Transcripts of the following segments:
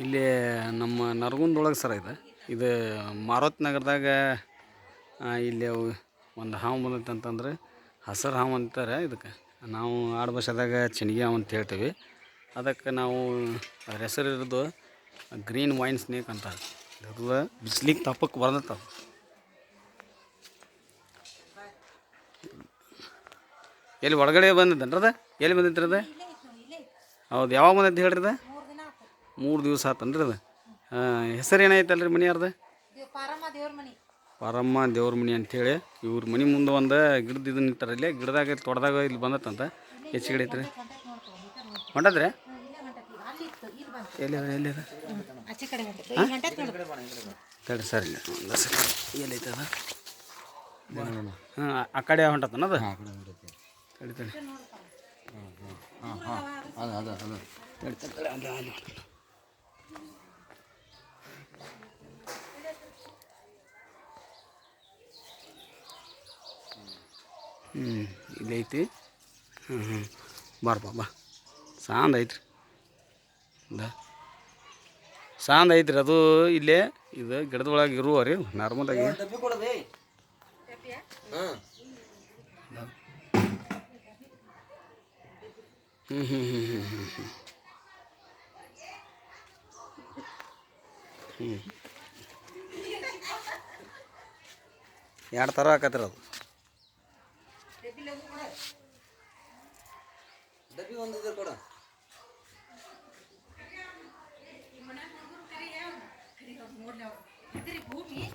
ಇಲ್ಲಿ ನಮ್ಮ ನರಗುಂದೊಳಗೆ ಸರ ಇದು. ಇದು ಮಾರುತ್ ನಗರದಾಗ ಇಲ್ಲಿ ಅವು ಒಂದು ಹಾವು ಬಂದೈತೆ ಅಂತಂದ್ರೆ ಹಸಿರು ಹಾವು ಅಂತಾರೆ ಇದಕ್ಕೆ. ನಾವು ಆಡು ಭಾಷೆದಾಗ ಚಿಣಿಗೆ ಹಾವು ಅಂತ ಹೇಳ್ತೀವಿ. ಅದಕ್ಕೆ ನಾವು ಅದ್ರ ಹೆಸರು ಇರೋದು ಗ್ರೀನ್ ವೈನ್ ಸ್ನೇಕ್ ಅಂತ. ಅದು ಬಿಸ್ಲಿಗೆ ತಪ್ಪಕ್ಕೆ ಬರ್ದತ್ತವ ಎಲ್ಲಿ ಒಳಗಡೆ ಬಂದಿದ್ದೇನ್ರದ ಎಲ್ಲಿ ಬಂದೈತ್ರಿ ಅದ? ಹೌದು ಯಾವಾಗ ಬಂದೈತೆ ಹೇಳ್ರಿ ಮೂರು ದಿವಸ ಆತನ್ರಿ ಅದು. ಹೆಸರು ಏನೈತಲ್ರಿ ಮನೆ ಯಾರ್ದು ದೇವ್ ಪಾರಮ್ಮ ದೇವ್ರ ಮನಿ ಅಂಥೇಳಿ ಇವ್ರ ಮನೆ ಮುಂದೆ ಒಂದು ಗಿಡದ ಇದನ್ನ ಇಟ್ಟಾರ ಇಲ್ಲಿ ಗಿಡದಾಗ ತೊಡ್ದಾಗ ಇಲ್ಲಿ ಬಂದತ್ತಂತ. ಹೆಚ್ಚು ಗಿಡ ಐತ್ರಿ. ಹೊಂಟದ್ರಿ? ಹ್ಮ್, ಇಲ್ಲೇ ಹೊಂಟೈತಿ ಅಲ್ಲಿ ಇತ್ತು ಇಲ್ಲಿ ಬಂತು. ಎಲ್ಲಿ ಅದ ಎಲ್ಲಿ ಅದ? ಆಚೆ ಕಡೆ ಹೊಂಟೈತಿ ಇಲ್ಲಿ ಹೊಂಟೈತಿ ನೋಡು ತಡಿ ಸರ್ ಇಲ್ಲ ಒಂದು ಸೆಕೆಂಡ್ ಎಲ್ಲಿ ಐತೆ ಅದ? ಹಾಂ ಆ ಕಡೆ ಹೊಂಟತ್ತನ ಅದು? ತಡಿ ತಡಿ. ಹಾಂ ಹಾಂ. ಅದ ಅದ ಅದ. ಹೊಂಟದ. ತಡಿ ಇಲ್ಲಿ ಐತಿ ಹ್ಞೂ ಹ್ಞೂ ಬಾರಪ್ಪ ಬಾ ಸಾಂದ್ ಐತ್ರಿ. ಇಂದ ಸಾಂದ್ ಐತ್ರಿ ಅದು ಇಲ್ಲೇ. ಇದು ಗಿಡದೊಳಗೆ ಇರುವ ರೀ ನಾರ್ಮಲಾಗಿ ಹ್ಞೂ ಹ್ಞೂ ಹ್ಞೂ ಹ್ಞೂ ಹ್ಞೂ ಹ್ಞೂ ಹ್ಞೂ ಎರಡು ಥರ ಆಕತ್ರಿ ಅದು.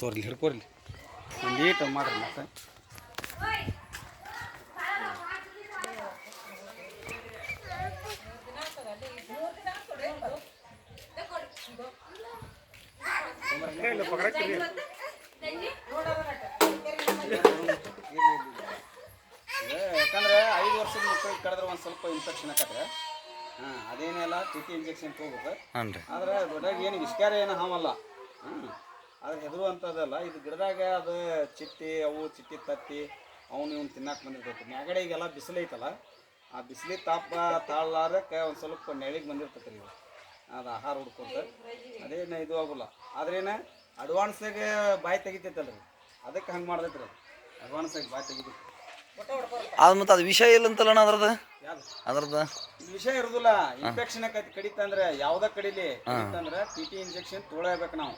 ತೋರ್ಲಿ ಹಿಡ್ಕೊರ್ಲಿ ಒಂದು ಈಟ್ ಮಾಡ್ರಿ ಮತ್ತೆ ಯಾಕಂದ್ರೆ ಐದು ವರ್ಷದ ಮಕ್ಕಳಿಗೆ ಕಡಿದ್ರೆ ಒಂದು ಸ್ವಲ್ಪ ಇನ್ಫೆಕ್ಷನ್ ಆಕತ್ರೆ ಹಾಂ ಅದೇನೆಲ್ಲ ಟಿ ಟಿ ಇಂಜೆಕ್ಷನ್ ತೊಗೋಬೇಕು ಹಾಂ ರೀ ಆದ್ರೆ ದೊಡ್ಡಾಗಿ ಏನು ವಿಷ್ಕಾರ ಏನು ಹಾವಲ್ಲ. ಹ್ಞೂ ಆದ್ರೆ ಹೆದರುವಂಥದ್ದಲ್ಲ ಇದು ಗಿಡದಾಗ ಅದು ಚಿಟ್ಟಿ ಅವು ಚಿಟ್ಟಿ ತತ್ತಿ ಅವನು ಇವ್ನು ತಿನ್ನಕ್ಕೆ ಬಂದಿರ್ತೈತಿ. ಮ್ಯಾಗಡೆ ಈಗೆಲ್ಲ ಬಿಸಿಲು ಐತಲ್ಲ ಆ ಬಿಸಿಲಿ ತಾಪ ತಾಳಲಾರಕ್ಕೆ ಒಂದು ಸ್ವಲ್ಪ ನೆಳಿಗೆ ಬಂದಿರ್ತೈತೆ ರೀ ಅದು ಆಹಾರ ಹುಡ್ಕೊಂತ. ಅದೇನು ಇದು ಆಗೋಲ್ಲ. ಆದ್ರೇನ ಅಡ್ವಾನ್ಸಾಗೆ ಬಾಯಿ ತೆಗಿತೈತಲ್ರಿ. ಅದಕ್ಕೆ ಹಂಗೆ ಮಾಡ್ತೈತೆ ರೀ ಅಡ್ವಾನ್ಸಾಗಿ ಬಾಯಿ ತೆಗಿತೈತಿ ಅದು ಮತ್ತೆ ಅದು ವಿಷಯ ಇಲ್ಲ ಅಂತಲ್ಲಣ್ಣ ಅದ್ರದ್ದು? ಅದ್ರದ್ದು? ವಿಷಯ ಇರುದಿಲ್ಲ. ಇನ್ಫೆಕ್ಷನ್ ಕಡಿತ ಅಂದ್ರೆ ಯಾವ್ದ ಕಡಿಲಿ? ಅಂದ್ರೆ ಟಿ ಟಿ ಇಂಜೆಕ್ಷನ್ ತೊಗೊಳಬೇಕು ನಾವು.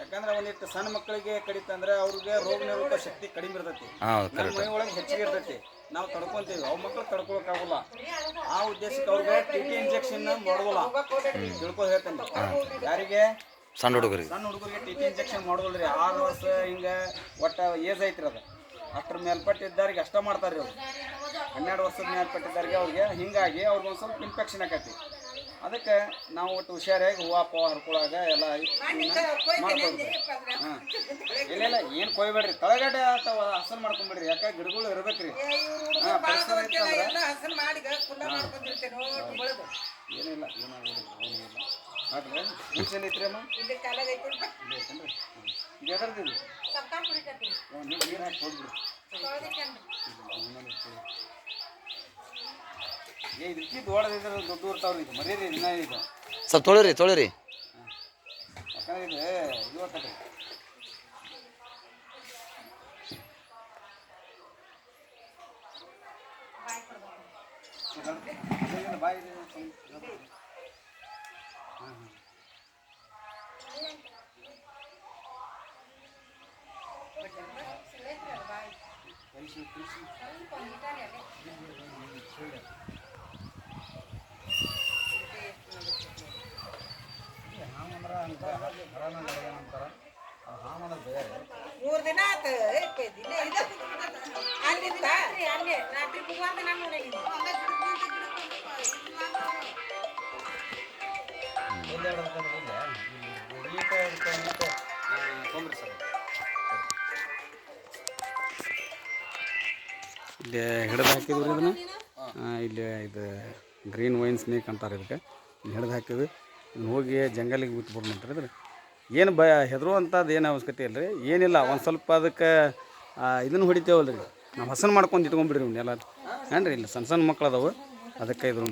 ಯಾಕಂದ್ರೆ ಒಂದಿಷ್ಟು ಸಣ್ಣ ಮಕ್ಕಳಿಗೆ ಕಡಿತಂದ್ರೆ ಅವ್ರಿಗೆ ರೋಗ ನಿರೋಧಕ ಶಕ್ತಿ ಕಡಿಮೆ ಇರ್ತೈತಿ. ಮೈ ಒಳಗೆ ಹೆಚ್ಚಿಗೆ ಇರ್ತೈತಿ. ನಾವು ತಡ್ಕೊಂತೀವಿ. ಅವ್ ಮಕ್ಳು ತಡ್ಕೊಳಕಾಗಲ್ಲ ಆ ಉದ್ದೇಶಕ್ಕೆ ಅವ್ರಿಗೆ ಟಿ ಟಿ ಇಂಜೆಕ್ಷನ್ ಮಾಡೋಲ್ಲ ತಿಳ್ಕೊ ಹೇಳ್ತೇನೆ. ಯಾರಿಗೆ? ಸಣ್ಣ ಹುಡುಗರಿಗೆ. ಸಣ್ಣ ಹುಡುಗರಿಗೆ ಟಿ ಟಿ ಇಂಜೆಕ್ಷನ್ ರೀ ಆರು ವರ್ಷ ಹಿಂಗೆ ಒಟ್ಟ ಏಜ್ ಐತ್ರಿ ಅದು. ಅಷ್ಟ್ರ ಮೇಲ್ಪಟ್ಟಿದ್ದವ್ರಿಗೆ ಅಷ್ಟ ಮಾಡ್ತಾರೆ ಅವ್ರು. ಹನ್ನೆರಡು ವರ್ಷದ ಮೇಲ್ಪಟ್ಟಿದ್ದವ್ರಿಗೆ ಅವ್ರಿಗೆ ಹಿಂಗಾಗಿ ಅವ್ರಿಗೆ ಒಂದು ಸ್ವಲ್ಪ ಇನ್ಫೆಕ್ಷನ್ ಆಕತಿ. ಅದಕ್ಕೆ ನಾವು ಒಟ್ಟು ಹುಷಾರಾಗಿ ಹೂವು ಪೂವ ಹರ್ಕೊಳಾಗ ಎಲ್ಲ ಮಾಡ್ಕೊಳ್ತೀವಿ ಹಾಂ. ಇಲ್ಲ ಇಲ್ಲ ಏನು ಕೊಯ್ಬೇಡ್ರಿ. ತಳಗಡೆ ಅಥವಾ ಹಸನ್ ಮಾಡ್ಕೊಂಬಿಡ್ರಿ. ಯಾಕೆ ಗಿಡಗಳು ಇರ್ಬೇಕ್ರಿ. ಹಾಂ ಪರಿಸರ ಏನಿಲ್ಲ ಏನಾಗೋದಿಲ್ಲ ಏನಿಲ್ಲ. ಹಾಕ್ರಿ ಮುಂಚೆಲ್ಲ ಐತ್ರಿ ಅಮ್ಮ ಇಲ್ಲಿ ಐತೇನ್ರಿ ಇದು ಎದರ್ದು ಇದು ಒಂದು ನೀರು ನೀರು ಹಾಕಿ ಹೋಗ್ಬಿಡ್ರಿ ಏ ಇದಕ್ಕೆ ದೊಡ್ಡದಿದ್ರೆ ದೊಡ್ಡ ಇರ್ತಾವ್ರಿ ಇದು ಮರೀರಿ ದಿನ ಇದು ಸ್ವಲ್ಪ ತೊಳಿರಿ ತೊಳಿರಿ. ಯಾಕಂದ್ರೆ ಇದು ಇದು ಆಗ್ತದೆ ಬಾಯಿ ಇದೆ, ಸ್ವಲ್ಪ ಇದು. ಹಾಂ, ಹಾಂ. ಹಾಮಂದ್ರ ಹಂಗೆ ಹರನ ನಡೆಯೋಣ ಅಂತಾರ ಅದು ಹಾಮ್ ಅನ್ನೋದು ಬೇರೆ ಮೂರ್ ದಿನ ಆತ ಅಲ್ಲಿ ಅಲ್ಲೇ ರಾತ್ರಿ ಬುಗುವಂತ ನಮ್ಮ ಮನೆಗೆ ತೊಂದ್ರಿ ಸರ್ ಇಲ್ಲಿ ಹಿಡಿದು ಹಾಕಿದ್ರಿ ಇದನ್ನು? ಇಲ್ಲಿ ಇದು ಗ್ರೀನ್ ವೈನ್ ಸ್ನೇಕ್ ಅಂತಾರೆ ಇದಕ್ಕೆ. ಇಲ್ಲಿ ಹಿಡಿದು ಹಾಕಿದ್ವಿ ಹೋಗಿ ಜಂಗಲಿಗೆ ಬಿಟ್ಟು ಅಂತಾರೆ ಇದ್ರೆ ಏನು ಭಯ ಹೆದರುವಂಥದ್ದು ಏನು ಅವಶ್ಯಕತೆ ಇಲ್ಲ ರೀ ಏನಿಲ್ಲ, ಒಂದು ಸ್ವಲ್ಪ ಅದಕ್ಕೆ ಇದನ್ನು ಹೊಡಿತೇವಲ್ಲ ರೀ ನಾವು ಹಸನ್ ಮಾಡ್ಕೊಂಡು ಇಟ್ಕೊಂಡ್ಬಿಡ್ರಿ ಎಲ್ಲ ಏನು ರೀ ಇಲ್ಲ ಸಣ್ಣ ಸಣ್ಣ ಮಕ್ಳು ಅದಾವೆ ಅದಕ್ಕೆ ಇದ್ರ